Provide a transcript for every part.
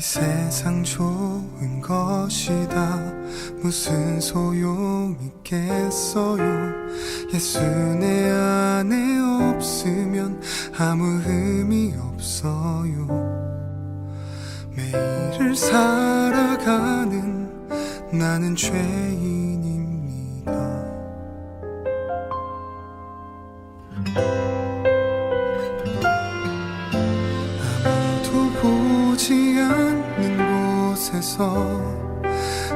세상 좋은 것이다. 무슨 소용 있겠어요? 예수 내 안에 없으면 아무 의미 없어요. 매일을 살아가는 나는 죄인입니다 곳에서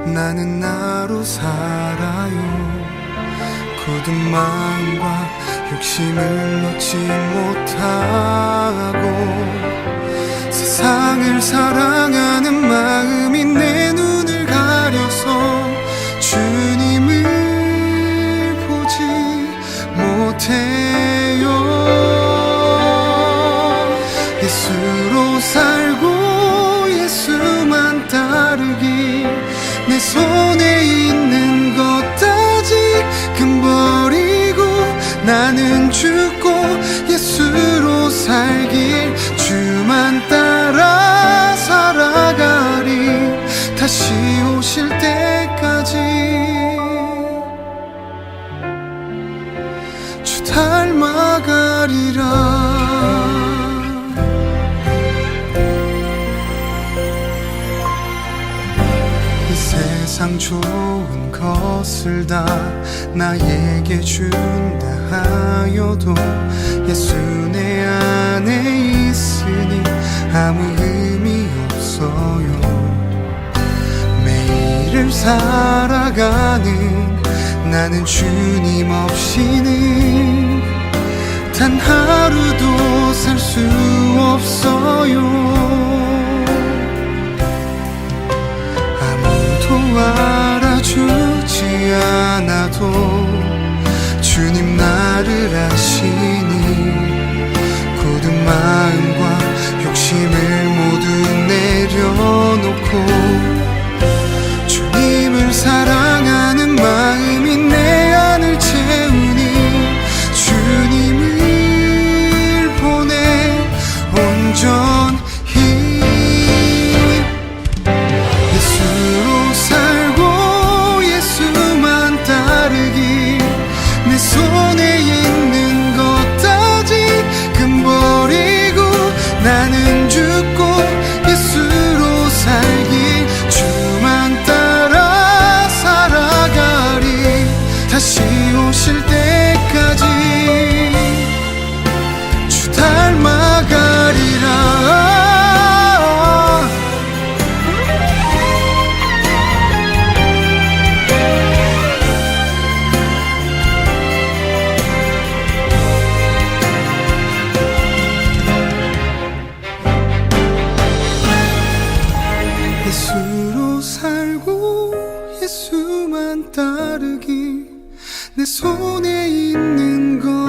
나는 나로 살아요. 굳은 마음과 욕심을 놓지 못하고 세상을 사랑하는 마음이 내 눈을 가려서 주님을 보지 못해요. 예수로 살고 예수만 따르기. 내 손에 있는 것 아직 금버리고 나는 죽고 예수로 살길 주만 따라 살아가리. 다시 오실 때까지 주 닮아가리라 이 세상 좋은 것을 다 나에게 준다 하여도 예수 내 안에 있으니 아무 의미 없어요. 매일을 살아가는 나는 주님 없이는 단 하루도 살수 않아도 주님 나를 아시 내 손에 있는 것